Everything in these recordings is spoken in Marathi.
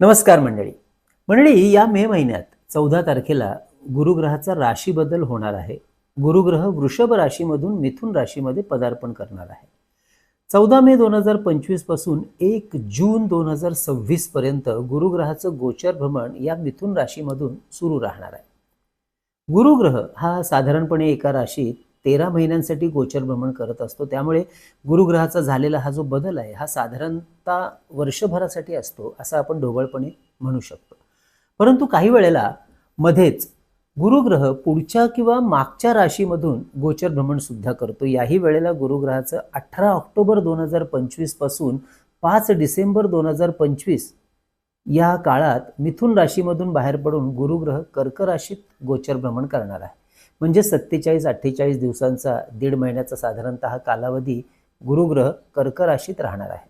नमस्कार मंडळी. मंडळी या मे महिन्यात चौदा तारखेला गुरुग्रहाचा राशी बदल होणार आहे. गुरुग्रह वृषभ राशीमधून मिथुन राशीमध्ये पदार्पण करणार आहे. चौदा मे दोन हजार पंचवीसपासून एक जून दोन हजार सव्वीस पर्यंत गुरुग्रहाचं गोचर भ्रमण या मिथुन राशीमधून सुरू राहणार आहे. गुरुग्रह हा साधारणपणे एका राशीत तेरा महिन्यांसाठी गोचर भ्रमण करत असतो. त्यामुळे गुरुग्रहाचा झालेला हा जो बदल आहे हा साधारणतः वर्षभरासाठी असतो असं आपण ढोबळपणे म्हणू शकतो. परंतु काही वेळेला मध्येच गुरुग्रह पुढच्या किंवा मागच्या राशीमधून गोचर भ्रमण सुद्धा करतो. याही वेळेला गुरुग्रहाचं अठरा ऑक्टोबर दोन हजार पंचवीसपासून पाच डिसेंबर दोन हजार पंचवीस या काळात मिथुन राशीमधून बाहेर पडून गुरुग्रह कर्क राशीत गोचर भ्रमण करणार आहे. म्हणजे सत्तेचाळीस अठ्ठेचाळीस दिवसांचा दीड महिन्याचा साधारणतः हा कालावधी गुरुग्रह कर्क राशीत राहणार आहे.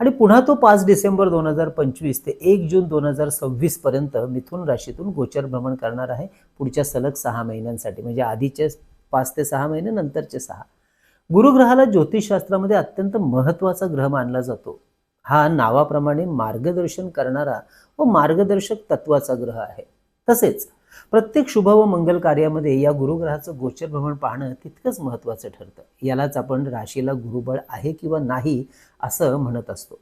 आणि पुन्हा तो पाच डिसेंबर दोन हजार पंचवीस ते एक जून दोन हजार सव्वीस पर्यंत मिथुन राशीतून गोचर भ्रमण करणार आहे पुढच्या सलग सहा महिन्यांसाठी. म्हणजे आधीचे पाच ते सहा महिने नंतरचे सहा. गुरुग्रहाला ज्योतिषशास्त्रामध्ये अत्यंत महत्त्वाचा ग्रह मानला जातो. हा नावाप्रमाणे मार्गदर्शन करणारा व मार्गदर्शक तत्वाचा ग्रह आहे. तसेच प्रत्येक शुभ व मंगल कार्यामध्ये या गुरुग्रहाचं गोचर भ्रमण पाहणं तितकंच महत्त्वाचं ठरतं. यालाच आपण राशीला गुरुबळ आहे किंवा नाही असं म्हणत असतो.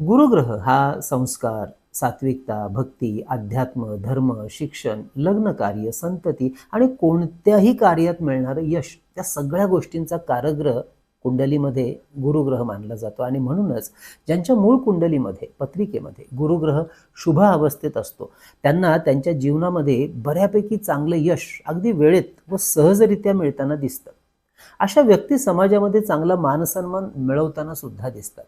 गुरुग्रह हा संस्कार सात्विकता भक्ती अध्यात्म धर्म शिक्षण लग्न कार्य संतती आणि कोणत्याही कार्यात मिळणारं यश त्या सगळ्या गोष्टींचा कारग्रह कुंडलीमध्ये गुरुग्रह मानला जातो. आणि म्हणूनच ज्यांच्या मूळ कुंडलीमध्ये पत्रिकेमध्ये गुरुग्रह शुभ अवस्थेत असतो त्यांना त्यांच्या जीवनामध्ये बऱ्यापैकी चांगलं यश अगदी वेळेत व सहजरित्या मिळताना दिसतं. अशा व्यक्ती समाजामध्ये चांगला मानसन्मान मिळवताना सुद्धा दिसतात.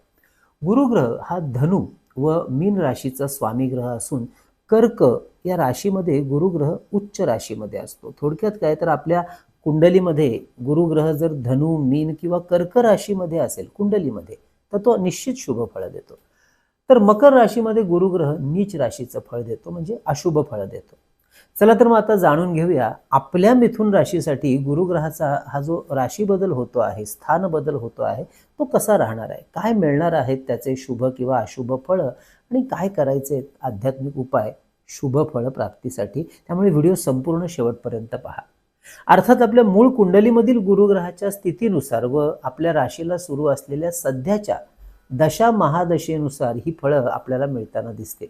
गुरुग्रह हा धनु व मीन राशीचा स्वामी ग्रह असून कर्क या राशीमध्ये गुरुग्रह उच्च राशीमध्ये असतो. थोडक्यात काय तर आपल्या कुंडलीमध्ये गुरुग्रह जर धनु मीन किंवा कर्क राशीमध्ये असेल कुंडलीमध्ये तर तो निश्चित शुभ फळ देतो. तर मकर राशीमध्ये गुरुग्रह नीच राशीचं फळ देतो म्हणजे अशुभ फळ देतो. चला तर मग आता जाणून घेऊया आपल्या मिथुन राशीसाठी गुरुग्रहाचा हा जो राशी बदल होतो आहे स्थान बदल होतो आहे तो कसा राहणार आहे? काय मिळणार आहेत त्याचे शुभ किंवा अशुभ फळ? आणि काय करायचे आध्यात्मिक उपाय शुभ फळ प्राप्तीसाठी? त्यामुळे व्हिडिओ संपूर्ण शेवटपर्यंत पहा. अर्थात आपल्या मूळ कुंडलीमधील गुरुग्रहाच्या स्थितीनुसार व आपल्या राशीला सुरू असलेल्या सध्याच्या दशा महादशेनुसार ही फळं आपल्याला मिळताना दिसते.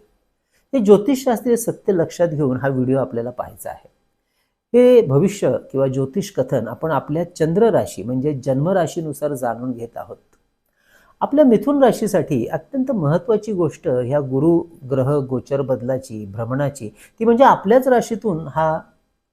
हे ज्योतिषशास्त्रीय सत्य लक्षात घेऊन हा व्हिडिओ आपल्याला पाहायचा आहे. हे भविष्य किंवा ज्योतिष कथन आपण आपल्या चंद्र राशी म्हणजे जन्मराशीनुसार जाणून घेत आहोत. आपल्या मिथुन राशीसाठी अत्यंत महत्त्वाची गोष्ट ह्या गुरु ग्रह गोचर बदलाची भ्रमणाची ती म्हणजे आपल्याच राशीतून हा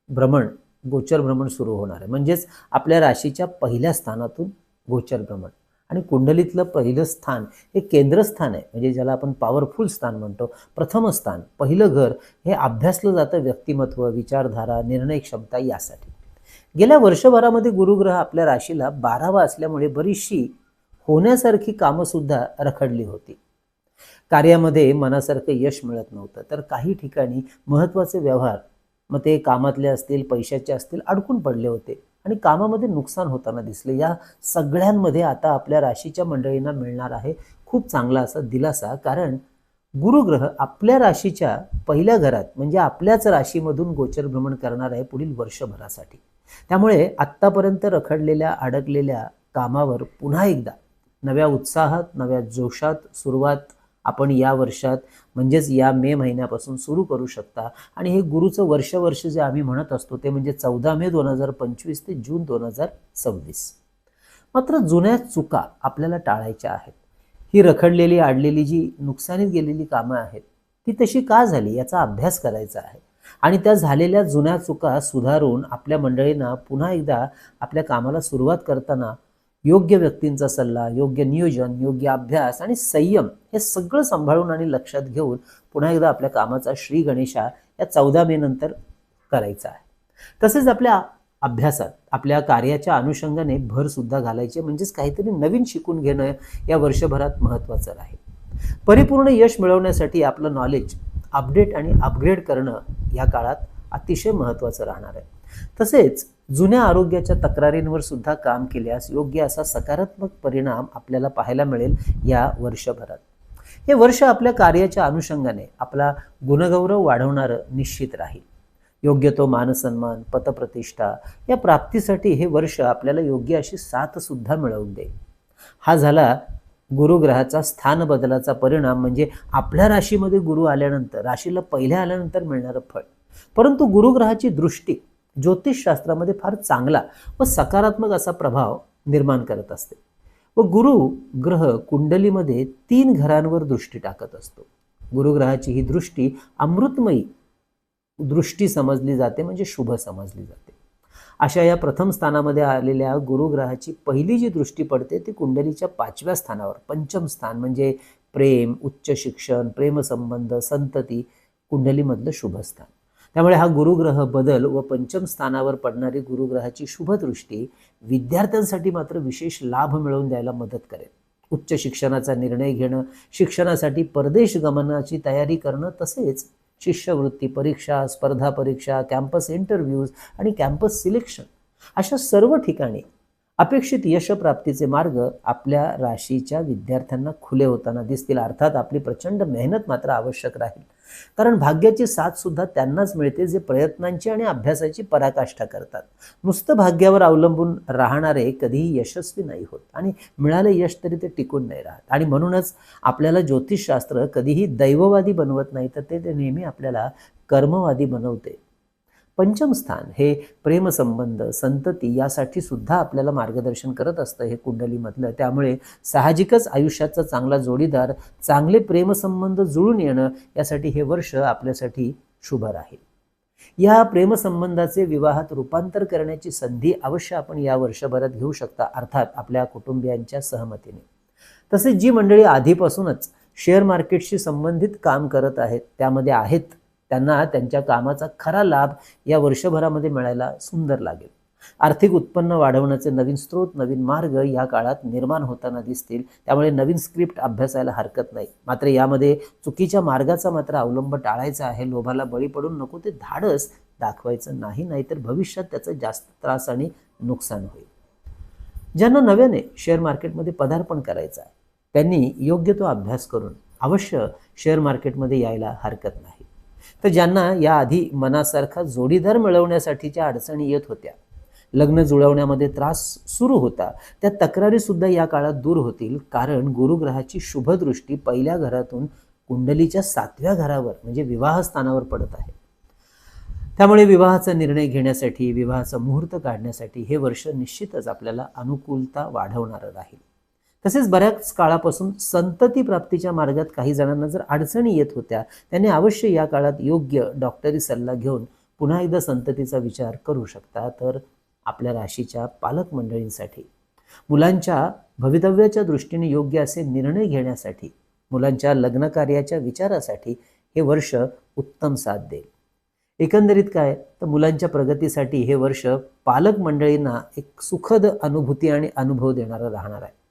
भ्रमण गोचर भ्रमण सुरू होणार आहे. म्हणजेच आपल्या राशीच्या पहिल्या स्थानातून गोचर भ्रमण. आणि कुंडलीतलं पहिलं स्थान हे केंद्रस्थान आहे. म्हणजे ज्याला आपण पॉवरफुल स्थान म्हणतो. प्रथम स्थान पहिलं घर हे अभ्यासलं जातं व्यक्तिमत्व विचारधारा निर्णय क्षमता यासाठी. गेल्या वर्षभरामध्ये गुरुग्रह आपल्या राशीला बारावा असल्यामुळे बरीचशी होण्यासारखी कामंसुद्धा रखडली होती. कार्यामध्ये मनासारखं यश मिळत नव्हतं. तर काही ठिकाणी महत्त्वाचे व्यवहार मग ते कामातले असतील पैशाचे असतील अडकून पडले होते. आणि कामामध्ये नुकसान होताना दिसले. या सगळ्यांमध्ये आता आपल्या राशीच्या मंडळींना मिळणार आहे खूप चांगला असा दिलासा. कारण गुरुग्रह आपल्या राशीच्या पहिल्या घरात म्हणजे आपल्याच राशीमधून गोचर भ्रमण करणार आहे पुढील वर्षभरासाठी. त्यामुळे आत्तापर्यंत रखडलेल्या अडकलेल्या कामावर पुन्हा एकदा नव्या उत्साहात नव्या जोशात सुरुवात आपण या वर्षात म्हणजेच या मे महिन्यापासून सुरू करू शकता. आणि हे गुरुचं वर्ष वर्ष जे आम्ही म्हणत असतो ते म्हणजे चौदा मे दोन हजार पंचवीस ते जून दोन हजार सव्वीस. मात्र जुन्या चुका आपल्याला टाळायच्या आहेत. ही रखडलेली आडलेली जी नुकसानीत गेलेली कामं आहेत ती तशी का झाली याचा अभ्यास करायचा आहे. आणि त्या झालेल्या जुन्या चुका सुधारून आपल्या मंडळींना पुन्हा एकदा आपल्या कामाला सुरुवात करताना योग्य व्यक्तींचा सल्ला योग्य नियोजन योग्य अभ्यास आणि संयम हे सगळं सांभाळून आणि लक्षात घेऊन पुन्हा एकदा आपल्या कामाचा श्री गणेशा या चौदा मे नंतर करायचा आहे. तसेच आपल्या अभ्यासात आपल्या कार्याच्या अनुषंगाने भर सुद्धा घालायचे म्हणजेच काहीतरी नवीन शिकून घेणं या वर्षभरात महत्त्वाचं राहील. परिपूर्ण यश मिळवण्यासाठी आपलं नॉलेज अपडेट आणि अपग्रेड करणं या काळात अतिशय महत्त्वाचं राहणार आहे. तसेच जुन्या आरोग्याच्या तक्रारींवर सुद्धा काम केल्यास योग्य असा सकारात्मक परिणाम आपल्याला पाहायला मिळेल या वर्षभरात. हे वर्ष आपल्या कार्याच्या अनुषंगाने आपला गुणगौरव वाढवणारं निश्चित राहील. योग्य तो मानसन्मान पतप्रतिष्ठा या प्राप्तीसाठी हे वर्ष आपल्याला योग्य अशी साथ सुद्धा मिळवून देईल. हा झाला गुरुग्रहाचा स्थान बदलाचा परिणाम म्हणजे आपल्या राशीमध्ये गुरु आल्यानंतर राशीला पहिल्या आल्यानंतर मिळणारं फळ. परंतु गुरुग्रहाची दृष्टी ज्योतिषशास्त्रामध्ये फार चांगला व सकारात्मक असा प्रभाव निर्माण करत असते. व गुरु ग्रह कुंडलीमध्ये तीन घरांवर दृष्टी टाकत असतो. गुरुग्रहाची ही दृष्टी अमृतमयी दृष्टी समजली जाते म्हणजे शुभ समजली जाते. अशा या प्रथम स्थानामध्ये आलेल्या गुरुग्रहाची पहिली जी दृष्टी पडते ती कुंडलीच्या पाचव्या स्थानावर पंचम स्थान म्हणजे प्रेम उच्च शिक्षण प्रेमसंबंध संतती कुंडलीमधलं शुभ स्थान. त्यामुळे हा गुरुग्रह बदल व पंचम स्थानावर पडणारी गुरुग्रहाची शुभदृष्टी विद्यार्थ्यांसाठी मात्र विशेष लाभ मिळवून द्यायला मदत करेल. उच्च शिक्षणाचा निर्णय घेणं शिक्षणासाठी परदेश गमनाची तयारी करणं तसेच शिष्यवृत्ती परीक्षा स्पर्धा परीक्षा कॅम्पस इंटरव्ह्यूज आणि कॅम्पस सिलेक्शन अशा सर्व ठिकाणी अपेक्षित यशप्राप्तीचे मार्ग आपल्या राशीच्या विद्यार्थ्यांना खुले होताना दिसतील. अर्थात आपली प्रचंड मेहनत मात्र आवश्यक राहील. कारण भाग्याची साथ सुद्धा त्यांनाच मिळते जे प्रयत्नांची आणि अभ्यासाची पराकाष्ठा करतात. नुसतं भाग्यावर अवलंबून राहणारे कधीही यशस्वी नाही होत आणि मिळाले यश तरी ते टिकून नाही राहत. आणि म्हणूनच आपल्याला ज्योतिषशास्त्र कधीही दैववादी बनवत नाही तर ते नेहमी आपल्याला कर्मवादी बनवते. पंचम स्थान हे प्रेमसंबंध संतती यासाठी सुद्धा आपल्याला मार्गदर्शन करत असतं हे कुंडलीमधलं. त्यामुळे साहजिकच आयुष्याचा चांगला जोडीदार चांगले प्रेमसंबंध जुळून येणं यासाठी हे वर्ष आपल्यासाठी शुभ राहील या प्रेमसंबंधाचे विवाहात रूपांतर करण्याची संधी अवश्य आपण या वर्षभरात घेऊ शकता अर्थात आपल्या कुटुंबियांच्या सहमतीने. तसेच जी मंडळी आधीपासूनच शेअर मार्केटशी संबंधित काम करत आहेत त्यामध्ये आहेत त्यांना त्यांच्या कामाचा खरा लाभ या वर्षभरामध्ये मिळायला सुंदर लागेल. आर्थिक उत्पन्न वाढवण्याचे नवीन स्रोत नवीन मार्ग या काळात निर्माण होताना दिसतील. त्यामुळे नवीन स्क्रिप्ट अभ्यासायला हरकत नाही. मात्र यामध्ये चुकीच्या मार्गाचा मात्र अवलंब टाळायचा आहे. लोभाला बळी पडून नको ते धाडस दाखवायचं नाही नाहीतर भविष्यात त्याचा जास्त त्रास आणि नुकसान होईल. ज्यांना नव्याने शेअर मार्केटमध्ये पदार्पण करायचं आहे त्यांनी योग्य तो अभ्यास करून अवश्य शेअर मार्केटमध्ये यायला हरकत नाही. तर ज्यांना याआधी मनासारखा जोडीदार मिळवण्यासाठीच्या अडचणी येत होत्या लग्न जुळवण्यामध्ये त्रास सुरू होता त्या तक्रारीसुद्धा या काळात दूर होतील कारण गुरुग्रहाची शुभदृष्टी पहिल्या घरातून कुंडलीच्या सातव्या घरावर म्हणजे विवाहस्थानावर पडत आहे. त्यामुळे विवाहाचा निर्णय घेण्यासाठी विवाहाचा मुहूर्त काढण्यासाठी हे वर्ष निश्चितच आपल्याला अनुकूलता वाढवणारं राहील. तसेच बऱ्याच काळापासून संतती प्राप्तीच्या मार्गात काही जणांना जर अडचणी येत होत्या त्यांनी अवश्य या काळात योग्य डॉक्टरी सल्ला घेऊन पुन्हा एकदा संततीचा विचार करू शकता. तर आपल्या राशीच्या पालक मंडळींसाठी मुलांच्या भवितव्याच्या दृष्टीने योग्य असे निर्णय घेण्यासाठी मुलांच्या लग्न कार्याच्या विचारासाठी हे वर्ष उत्तम साथ देईल. एकंदरीत काय? तर मुलांच्या प्रगतीसाठी हे वर्ष पालक मंडळींना एक सुखद अनुभूती आणि अनुभव देणारं राहणार आहे.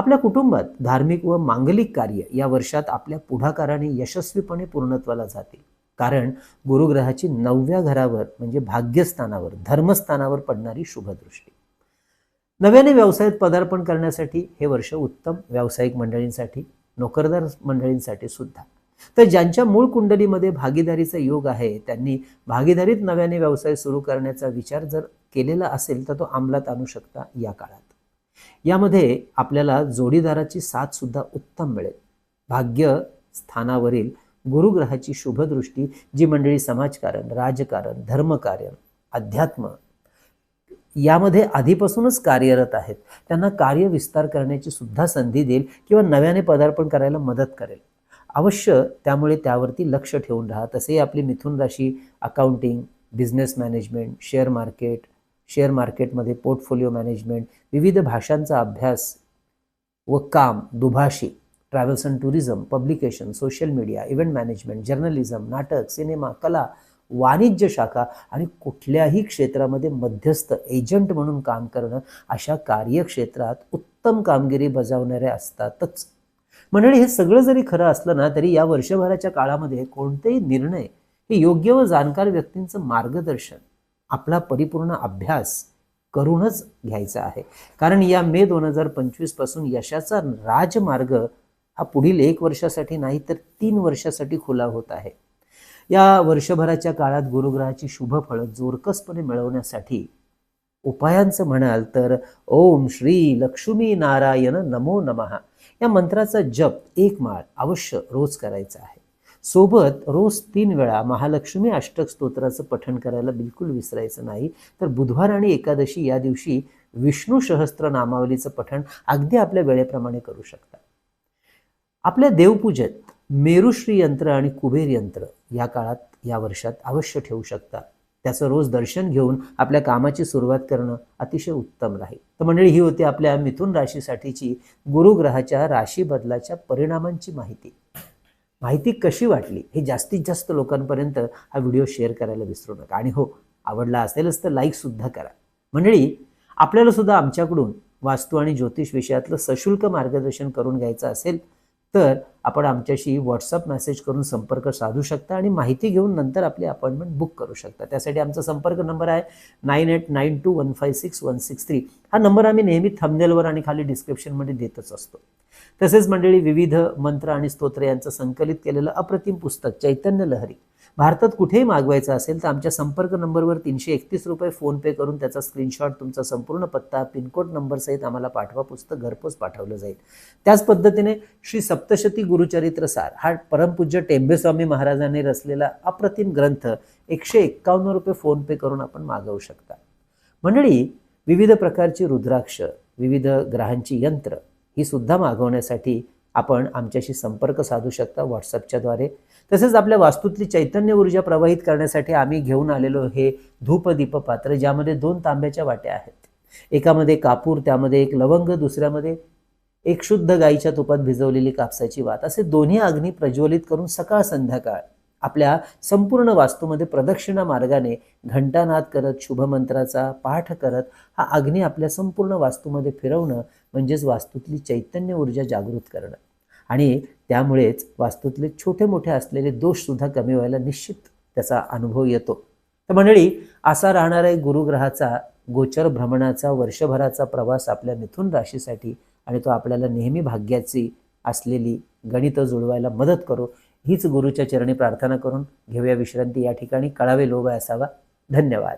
आपल्या कुटुंबात धार्मिक व मांगलिक कार्य या वर्षात आपल्या पुढाकाराने यशस्वीपणे पूर्णत्वाला जातील कारण गुरुग्रहाची नवव्या घरावर म्हणजे भाग्यस्थानावर धर्मस्थानावर पडणारी शुभदृष्टी. नव्याने व्यवसायात पदार्पण करण्यासाठी हे वर्ष उत्तम व्यावसायिक मंडळींसाठी नोकरदार मंडळींसाठी सुद्धा. तर ज्यांच्या मूळ कुंडलीमध्ये भागीदारीचा योग आहे त्यांनी भागीदारीत नव्याने व्यवसाय सुरू करण्याचा विचार जर केलेला असेल तर तो अंमलात आणू शकता या काळात. यामध्ये आपल्याला जोडीदाराची साथसुद्धा उत्तम मिळेल. भाग्य स्थानावरील गुरुग्रहाची शुभदृष्टी जी मंडळी समाजकारण राजकारण धर्मकार्य अध्यात्म यामध्ये आधीपासूनच कार्यरत आहेत. त्यांना कार्य विस्तार करण्याची सुद्धा संधी देईल किंवा नव्याने पदार्पण करायला मदत करेल. अवश्य त्यामुळे त्यावरती लक्ष ठेवून राहा. तसेही आपली मिथुन राशी accounting business management share market share मार्केटमध्ये पोर्टफोलिओ मॅनेजमेंट विविध भाषांचा अभ्यास व काम दुभाषी travels and tourism publication social media event management journalism नाटक सिनेमा कला वाणिज्य शाखा आणि कुठल्याही क्षेत्रामध्ये मध्यस्थ एजंट म्हणून काम करणं अशा कार्यक्षेत्रात उत्तम कामगिरी बजावणारे असतातच. मंडळी हे सगळं जरी खरं असलं ना तरी या वर्षभराच्या काळामध्ये कोणतेही निर्णय हे योग्य व जाणकार व्यक्तींचं मार्गदर्शन आपला परिपूर्ण अभ्यास करूनच घ्यायचा आहे. कारण या मे दोन हजार पंचवीसपासून यशाचा राजमार्ग हा पुढील एक वर्षासाठी नाही तर तीन वर्षासाठी खुला होत आहे. या वर्षभराच्या काळात गुरुग्रहाची शुभ फळं जोरकसपणे मिळवण्यासाठी उपायांचं म्हणाल तर ओम श्री लक्ष्मी नारायण नमो नमः. या मंत्राचा जप एक माळ अवश्य रोज करायचा आहे. सोबत रोज तीन वेळा महालक्ष्मी अष्टक स्तोत्राचं पठण करायला बिलकुल विसरायचं नाही. तर बुधवार आणि एकादशी या दिवशी विष्णू सहस्त्र नामावलीचं पठण अगदी आपल्या वेळेप्रमाणे करू शकता. आपल्या देवपूजेत मेरुश्री यंत्र आणि कुबेर यंत्र या काळात या वर्षात अवश्य ठेवू शकता. त्याचं रोज दर्शन घेऊन आपल्या कामाची सुरुवात करणं अतिशय उत्तम राहील. तर मंडळी ही होती आपल्या मिथुन राशीसाठीची गुरुग्रहाच्या राशी बदलाच्या परिणामांची माहिती. माहिती कशी वाटली हे जास्तीत जास्त लोकांपर्यंत हा व्हिडिओ शेअर करायला विसरू नका. आणि हो आवडला असेलच तर लाईकसुद्धा करा. मंडळी आपल्याला सुद्धा आमच्याकडून वास्तू आणि ज्योतिष विषयातलं सशुल्क मार्गदर्शन करून घ्यायचं असेल तर आपण आमच्याशी व्हॉट्सअप मेसेज करून संपर्क साधू शकता आणि माहिती घेऊन नंतर आपली अपॉइंटमेंट बुक करू शकता. त्यासाठी आमचा संपर्क नंबर आहे nine eight nine two one five six one six three हा नंबर आम्ही नेहमी थंबनेलवर आणि खाली डिस्क्रिप्शनमध्ये देतच असतो. तसेच मंडळी विविध मंत्र आणि स्तोत्र यांचं संकलित केलेलं अप्रतिम पुस्तक चैतन्य लहरी. भारतात कुठेही मागवायचं असेल तर आमच्या संपर्क नंबरवर तीनशे एकतीस रुपये फोनपे करून त्याचा स्क्रीनशॉट तुमचा संपूर्ण पत्ता पिनकोड नंबरसहित आम्हाला पाठवा पुस्तक घरपोच पाठवलं जाईल. त्याच पद्धतीने श्री सप्तशती गुरुचरित्र सार हा परमपूज्य टेंबेस्वामी महाराजांनी रचलेला अप्रतिम ग्रंथ एकशे एक्कावन्न रुपये फोनपे करून आपण मागवू शकता. मंडळी विविध प्रकारची रुद्राक्ष विविध ग्रहांची यंत्र ही सुद्धा मागवण्यासाठी आपण आमच्याशी संपर्क साधू शकता व्हॉट्सअपच्याद्वारे. तसेच आपल्या वास्तूतली चैतन्य ऊर्जा प्रवाहित करण्यासाठी आम्ही घेऊन आलेलो हे धूपदीप पात्र ज्यामध्ये दोन तांब्याच्या वाट्या आहेत. एकामध्ये कापूर त्यामध्ये एक लवंग दुसऱ्यामध्ये एक शुद्ध गाईच्या तुपात भिजवलेली कापसाची वात. असे दोन्ही अग्नी प्रज्वलित करून सकाळ संध्याकाळ आपल्या संपूर्ण वास्तूमध्ये प्रदक्षिणा मार्गाने घंटानाद करत शुभमंत्राचा पाठ करत हा अग्नी आपल्या संपूर्ण वास्तूमध्ये फिरवणं म्हणजेच वास्तूतली चैतन्य ऊर्जा जागृत करणं. आणि त्यामुळेच वास्तूतले छोटे मोठे असलेले दोषसुद्धा कमी व्हायला निश्चित त्याचा अनुभव येतो. तर मंडळी असा राहणार आहे गुरुग्रहाचा गोचर भ्रमणाचा वर्षभराचा प्रवास आपल्या मिथुन राशीसाठी आणि तो आपल्याला नेहमी भाग्याची असलेली गणितं जुळवायला मदत करो. हीच गुरुच्या चरणी प्रार्थना करून घेऊया विश्रांती या ठिकाणी. कळावे लोभ असावा. धन्यवाद.